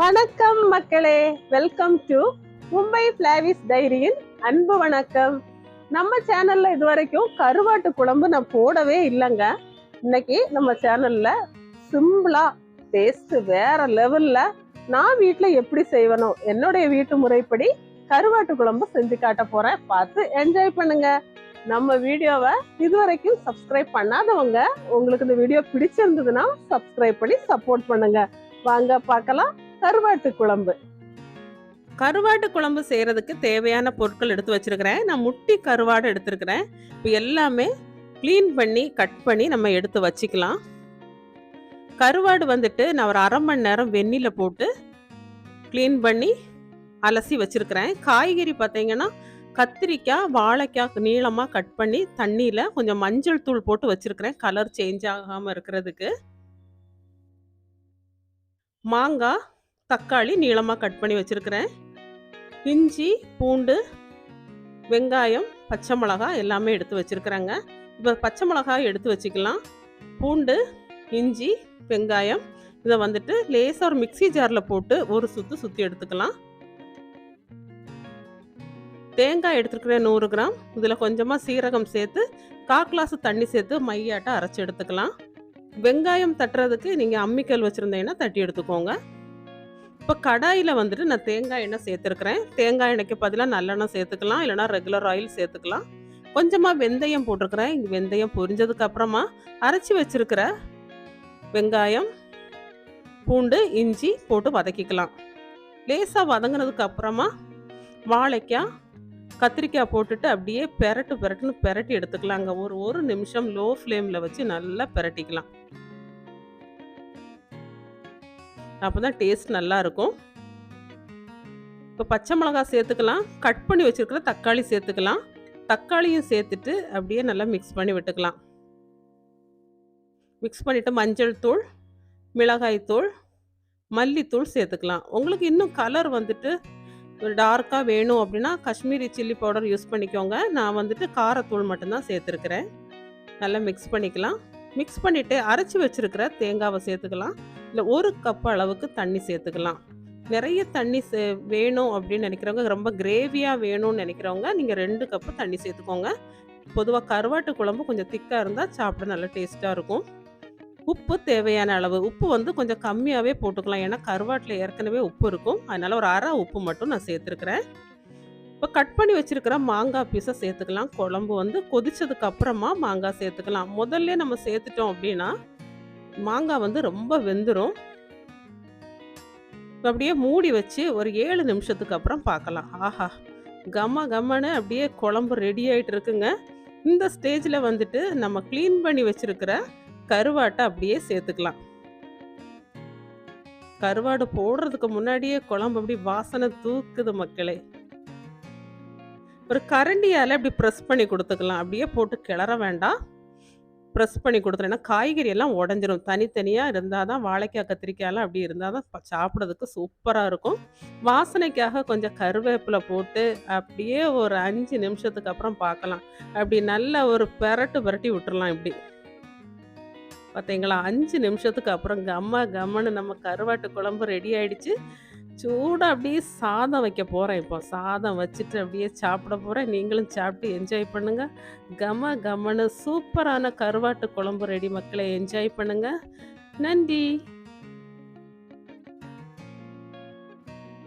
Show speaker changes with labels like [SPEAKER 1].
[SPEAKER 1] வணக்கம் மக்களே. Welcome to Mumbai பிளாவிஸ் டைரியின் அன்பு வணக்கம். நம்ம சேனல்ல இது வரைக்கும் கருவாட்டு குழம்பு நான் போடவே இல்லைங்க. இன்னைக்கு நம்ம சேனல்ல சிம்பிளா டேஸ்ட் வேற லெவல்ல நான் வீட்டில் எப்படி செய்வனோ என்னுடைய வீட்டு முறைப்படி கருவாட்டு குழம்பு செஞ்சு காட்ட போறேன். பார்த்து என்ஜாய் பண்ணுங்க. நம்ம வீடியோவை இதுவரைக்கும் சப்ஸ்கிரைப் பண்ணாதவங்க உங்களுக்கு இந்த வீடியோ பிடிச்சிருந்ததுன்னா சப்ஸ்கிரைப் பண்ணி சப்போர்ட் பண்ணுங்க. வாங்க பார்க்கலாம். கருவாட்டு குழம்பு. கருவாட்டு குழம்பு செய்கிறதுக்கு தேவையான பொருட்கள் எடுத்து வச்சுருக்கிறேன். நான் முட்டி கருவாடு எடுத்துருக்கிறேன். இப்போ எல்லாமே க்ளீன் பண்ணி கட் பண்ணி நம்ம எடுத்து வச்சுக்கலாம். கருவாடு வந்துட்டு நான் ஒரு அரை மணி நேரம் வெந்நில போட்டு க்ளீன் பண்ணி அலசி வச்சுருக்கிறேன். காய்கறி பார்த்தீங்கன்னா கத்திரிக்காய் வாழைக்காய் நீளமாக கட் பண்ணி தண்ணியில் கொஞ்சம் மஞ்சள் தூள் போட்டு வச்சுருக்கிறேன். கலர் சேஞ்ச் ஆகாமல் இருக்கிறதுக்கு. மாங்காய் தக்காளி நீளமாக கட் பண்ணி வச்சுருக்கிறேன். இஞ்சி பூண்டு வெங்காயம் பச்சை மிளகாய் எல்லாமே எடுத்து வச்சுருக்குறேங்க. இப்போ பச்சை மிளகாய் எடுத்து வச்சுக்கலாம். பூண்டு இஞ்சி வெங்காயம் இதை வந்துட்டு லேசாக ஒரு மிக்ஸி ஜாரில் போட்டு ஒரு சுற்று சுற்றி எடுத்துக்கலாம். தேங்காய் எடுத்துருக்கிறேன் நூறு கிராம். இதில் கொஞ்சமாக சீரகம் சேர்த்து கால் கிளாஸ் தண்ணி சேர்த்து மையாட்ட அரைச்சி எடுத்துக்கலாம். வெங்காயம் தட்டுறதுக்கு நீங்கள் அம்மிக்கல் வச்சுருந்தீங்கன்னா தட்டி எடுத்துக்கோங்க. இப்போ கடாயில் வந்துட்டு நான் தேங்காய் எண்ணெய் சேர்த்துருக்குறேன். தேங்காய் எண்ணெய்க்கு பதிலாக நல்லெண்ணெய் சேர்த்துக்கலாம். இல்லைனா ரெகுலர் ஆயில் சேர்த்துக்கலாம். கொஞ்சமாக வெந்தயம் போட்டிருக்கிறேன். இங்கே வெந்தயம் பொரிஞ்சதுக்கு அப்புறமா அரைச்சி வச்சுருக்கிற வெங்காயம் பூண்டு இஞ்சி போட்டு வதக்கிக்கலாம். லேசாக வதங்கினதுக்கு அப்புறமா வாழைக்காய் கத்திரிக்காய் போட்டுட்டு அப்படியே பெரட்டு பெரட்டுன்னு பெரட்டி எடுத்துக்கலாங்க. ஒரு ஒரு நிமிஷம் லோ ஃப்ளேமில் வச்சு நல்லா பெரட்டிக்கலாம். அப்போ தான் டேஸ்ட் நல்லாயிருக்கும் இப்போ பச்சை மிளகாய் சேர்த்துக்கலாம். கட் பண்ணி வச்சுருக்கிற தக்காளி சேர்த்துக்கலாம். தக்காளியும் சேர்த்துட்டு அப்படியே நல்லா மிக்ஸ் பண்ணி விட்டுக்கலாம். மிக்ஸ் பண்ணிவிட்டு மஞ்சள் தூள் மிளகாய் தூள் மல்லித்தூள் சேர்த்துக்கலாம். உங்களுக்கு இன்னும் கலர் வந்துட்டு டார்க்காக வேணும் அப்படின்னா காஷ்மீரி சில்லி பவுடர் யூஸ் பண்ணிக்கோங்க. நான் வந்துட்டு காரத்தூள் மட்டும்தான் சேர்த்துருக்கிறேன். நல்லா மிக்ஸ் பண்ணிக்கலாம். மிக்ஸ் பண்ணிவிட்டு அரைச்சி வச்சுருக்கிற தேங்காவை சேர்த்துக்கலாம். இல்லை ஒரு கப் அளவுக்கு தண்ணி சேர்த்துக்கலாம். நிறைய தண்ணி சே வேணும் அப்படின்னு நினைக்கிறவங்க ரொம்ப கிரேவியாக வேணும்னு நினைக்கிறவங்க நீங்கள் ரெண்டு கப்பு தண்ணி சேர்த்துக்கோங்க. பொதுவாக கருவாட்டு குழம்பு கொஞ்சம் திக்காக இருந்தால் சாப்பிட நல்லா டேஸ்ட்டாக இருக்கும். உப்பு தேவையான அளவு உப்பு வந்து கொஞ்சம் கம்மியாகவே போட்டுக்கலாம். ஏன்னா கருவாட்டில் ஏற்கனவே உப்பு இருக்கும். அதனால் ஒரு அரை உப்பு மட்டும் நான் சேர்த்துருக்குறேன். இப்போ கட் பண்ணி வச்சுருக்கிற மாங்காய் பீஸை சேர்த்துக்கலாம். குழம்பு வந்து கொதிச்சதுக்கு அப்புறமா மாங்காய் சேர்த்துக்கலாம். முதல்ல நம்ம சேர்த்துட்டோம் அப்படின்னா மாங்காய் வந்து ரொம்ப வெந்துடும் அப்படியே மூடி வச்சு ஒரு ஏழு நிமிஷத்துக்கு அப்புறம் பார்க்கலாம். ஆஹா கம கம்மனு அப்படியே குழம்பு ரெடி ஆகிட்டு இருக்குங்க. இந்த ஸ்டேஜில் வந்துட்டு நம்ம க்ளீன் பண்ணி வச்சுருக்கிற கருவாட்டை அப்படியே சேர்த்துக்கலாம். கருவாடு போடுறதுக்கு முன்னாடியே குழம்பு அப்படி வாசனை தூக்குது மக்களே. ஒரு கரண்டியால் அப்படி ப்ரெஸ் பண்ணி கொடுத்துக்கலாம். அப்படியே போட்டு கிளற வேண்டாம். ப்ரெஸ் பண்ணி கொடுத்துருன்னா காய்கறி எல்லாம் உடஞ்சிரும். தனித்தனியாக இருந்தால் தான் வாழைக்காய் கத்திரிக்காயெல்லாம் அப்படி இருந்தால் தான் சாப்பிட்றதுக்கு சூப்பராக இருக்கும். வாசனைக்காக கொஞ்சம் கருவேப்பிலை போட்டு அப்படியே ஒரு அஞ்சு நிமிஷத்துக்கு அப்புறம் பார்க்கலாம். அப்படி நல்ல ஒரு பெரட்டு பெரட்டி விட்டுறலாம் இப்படி. பார்த்தீங்களா அஞ்சு நிமிஷத்துக்கு அப்புறம் கம்ம கம்மன்னு நம்ம கருவாட்டு குழம்பு ரெடி ஆயிடுச்சு. சூடாக அப்படியே சாதம் வைக்க போகிறேன் இப்போ. சாதம் வச்சுட்டு அப்படியே சாப்பிட போகிறேன் நீங்களும் சாப்பிட்டு என்ஜாய் பண்ணுங்கள் கம கமனு சூப்பரான கருவாட்டு குழம்பு ரெடி மக்களை. என்ஜாய் பண்ணுங்கள் நன்றி.